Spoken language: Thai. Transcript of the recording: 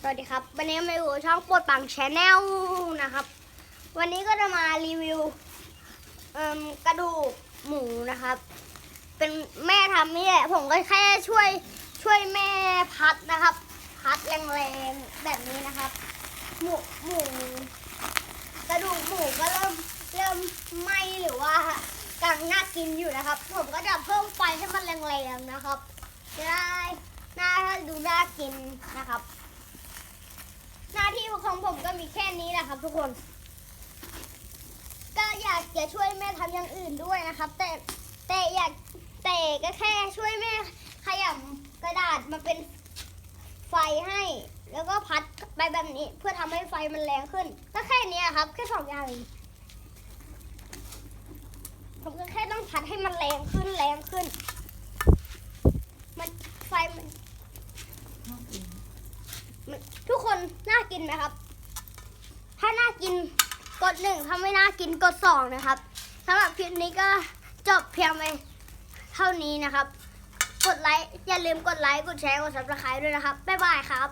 สวัสดีครับ วันนี้มาอยู่ช่องปวดปังชแนลนะครับ วันนี้ก็จะมารีวิวกระดูกหมูนะครับ เป็นแม่ทำนี่แหละผมก็แค่ช่วยช่วยแม่พัดนะครับ พัดแรงๆแบบนี้นะครับ หมูหมูกระดูกหมูก็เริ่มเริ่มไหมหรือว่ากำลังน่ากินอยู่นะครับ ผมก็จะเพิ่มไฟให้มันแรงๆนะครับจะได้น่าดูน่ากินนะครับ ของผมก็มีแค่นี้แหละครับทุกคน ก็อยากจะช่วยแม่ทำอย่างอื่นด้วยนะครับ แต่แต่อยากแต่ก็แค่ช่วยแม่ขยำกระดาษมาเป็นไฟให้ แล้วก็พัดไปแบบนี้เพื่อทำให้ไฟมันแรงขึ้น ก็แค่นี้ครับ แค่สองอย่างผมก็แค่ต้องพัดให้มันแรงขึ้นแรงขึ้น มันไฟมันทุกคนน่ากินไหมครับาน่ากินกดหนึ่งถ้าไม่น่ากินกดสองนะครับสำหรับคลิปนี้ก็จบเพียงไปเท่านี้นะครับ กดไลค์อย่าลืมกดไลค์กดแชร์กดซับสไครต์ด้วยนะครับบ๊ายบายครับ